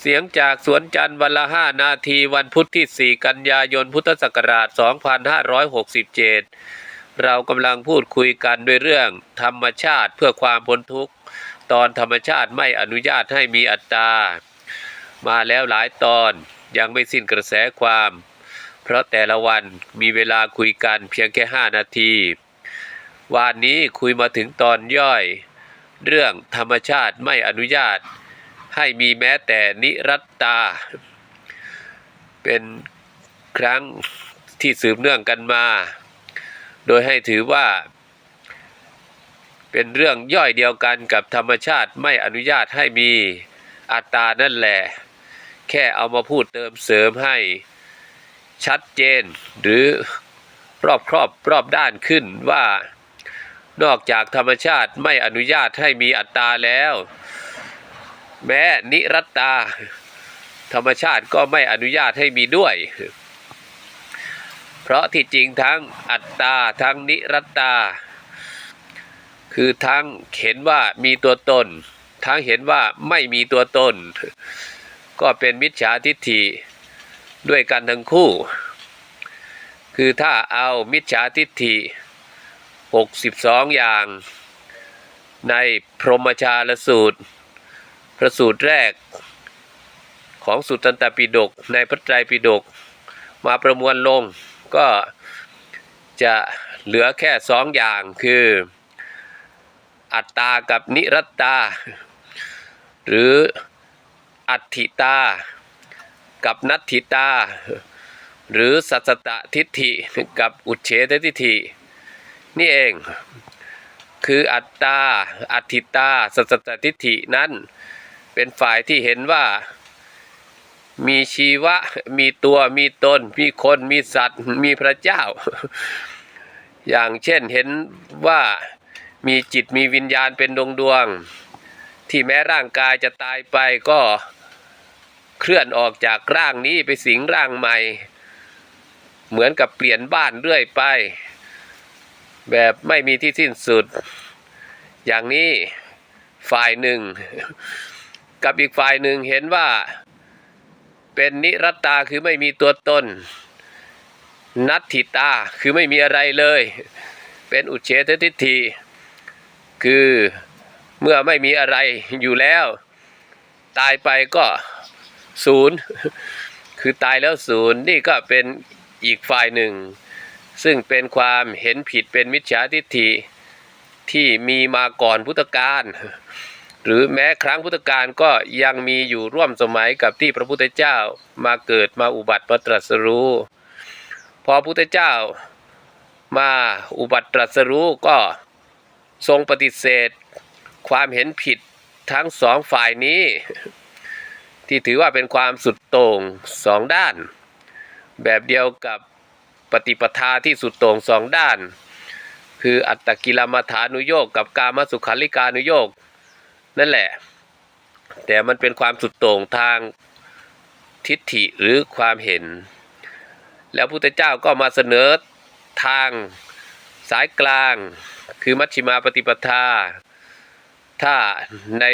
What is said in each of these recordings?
เสียงจากสวนจันทร์วันละห้านาทีวันพุธที่ 4 กันยายนพุทธศักราช 2567 เรากำลังพูดคุยกันด้วยเรื่อง ธรรมชาติเพื่อความพ้นทุกข์ ตอนธรรมชาติไม่อนุญาตให้มีอัตตา มาแล้วหลายตอนยังไม่สิ้นกระแสความ เพราะแต่ละวันมีเวลาคุยกันเพียงแค่ 5 นาที วันนี้คุยมาถึงตอนย่อย เรื่องธรรมชาติไม่อนุญาต ให้มีแม้แต่นิรัตตา เป็นครั้งที่สืบเนื่องกันมา โดยให้ถือว่า เป็นเรื่องย่อยเดียวกันกับธรรมชาติไม่อนุญาตให้มีอัตตานั่นแหละ แค่เอามาพูดเติมเสริมให้ชัดเจน หรือรอบครอบรอบด้านขึ้นว่านอกจากธรรมชาติไม่อนุญาตให้มีอัตตาแล้ว แม้นิรัตตา ธรรมชาติก็ไม่อนุญาตให้มีด้วย เพราะที่จริงทั้งอัตตาทั้งนิรัตตา คือทั้งเห็นว่ามีตัวตน ทั้งเห็นว่าไม่มีตัวตน ก็เป็นมิจฉาทิฏฐิด้วยกันทั้งคู่ คือถ้าเอามิจฉาทิฏฐิ 62 อย่าง ในพรหมชาลสูตร พระสูตรแรกของสุตตันตปิฎกในพระไตรปิฎกมาประมวลลงก็จะเหลือแค่สองอย่างคือ อัตตากับนิรัตตา หรืออัตถิตา กับนัตถิตา หรือสัสตตทิฏฐิกับอุเฉททิฏฐินี่เองคืออัตตาอัตถิตาสัสตตทิฏฐินั้น เป็นฝ่ายที่เห็นว่า มีชีวะ มีตัวมีตน มีคนมีสัตว์ มีพระเจ้า อย่างเช่นเห็นว่ามีจิตมีวิญญาณเป็นดวงดวง ที่แม้ร่างกายจะตายไปก็เคลื่อนออกจากร่างนี้ไปสิงร่างใหม่ เหมือนกับเปลี่ยนบ้านเรื่อยไป แบบไม่มีที่สิ้นสุด อย่างนี้ฝ่ายหนึ่ง กับอีกฝ่ายหนึ่งเห็นว่า เป็นนิรัตตาคือไม่มีตัวตน นัตถิตาคือไม่มีอะไรเลย เป็นอุเฉททิฏฐิคือเมื่อไม่มีอะไรอยู่แล้ว ตายไปก็ศูนย์คือตายแล้วศูนย์นี่ก็เป็นอีกฝ่ายหนึ่ง ซึ่งเป็นความเห็นผิดเป็นมิจฉาทิฏฐิที่มีมาก่อนพุทธกาล หรือแม้ครั้งพุทธกาลก็ยังมีอยู่ร่วมสมัยกับที่พระพุทธเจ้ามาเกิดมาอุบัติมาตรัสรู้ พอพุทธเจ้ามาอุบัติตรัสรู้ก็ทรงปฏิเสธ ความเห็นผิดทั้งสองฝ่ายนี้ ที่ถือว่าเป็นความสุดโต่งสองด้าน แบบเดียวกับปฏิปทาที่สุดโต่งสองด้าน คืออัตตกิลมัฐานุโยกกับกามสุขันลิกานุโยก นั่นแหละ แต่มันเป็นความสุดโต่งทางทิฏฐิหรือความเห็น แล้วพุทธเจ้าก็มาเสนอทางสายกลาง คือมัชฌิมาปฏิปทา ถ้าใน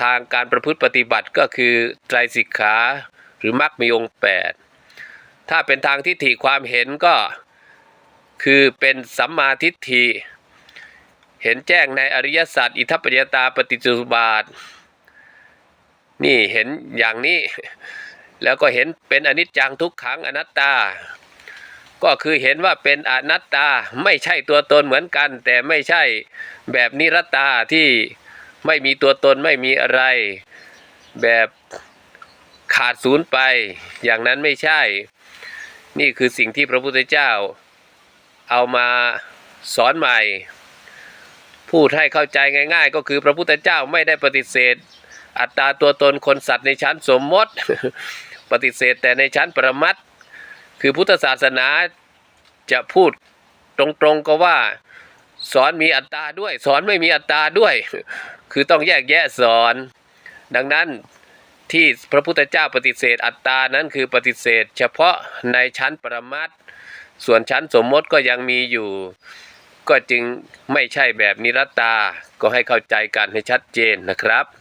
ทางการประพฤติปฏิบัติก็คือไตรสิกขาหรือมรรคมีองค์แปดถ้าเป็นทางทิฏฐิความเห็นก็คือเป็นสัมมาทิฏฐิ เห็นแจ้งในอริยสัจอิทัปปัจจตาปฏิจจุบาท นี่เห็นอย่างนี้ แล้วก็เห็นเป็นอนิจจังทุกขังอนัตตา ก็คือเห็นว่าเป็นอนัตตาไม่ใช่ตัวตนเหมือนกัน แต่ไม่ใช่แบบนิรัตตาที่ไม่มีตัวตนไม่มีอะไรแบบขาดศูนย์ไป อย่างนั้นไม่ใช่ นี่คือสิ่งที่พระพุทธเจ้า เอามาสอนใหม่ พูดให้เข้าใจง่าย ๆ ก็คือพระพุทธเจ้าไม่ได้ปฏิเสธ อัตตาตัวตนคนสัตว์ในชั้นสมมติ ปฏิเสธแต่ในชั้นปรมัตคือพุทธศาสนาจะพูดตรงๆก็ว่า สอนมีอัตตาด้วย สอนไม่มีอัตตาด้วย คือต้องแยกแยะสอน ดังนั้นที่พระพุทธเจ้าปฏิเสธอัตตานั้นคือปฏิเสธ เฉพาะในชั้นปรมัตส่วนชั้นสมมติก็ยังมีอยู่ ก็จึงไม่ใช่แบบนิรัตตา ก็ให้เข้าใจกันให้ชัดเจนนะครับ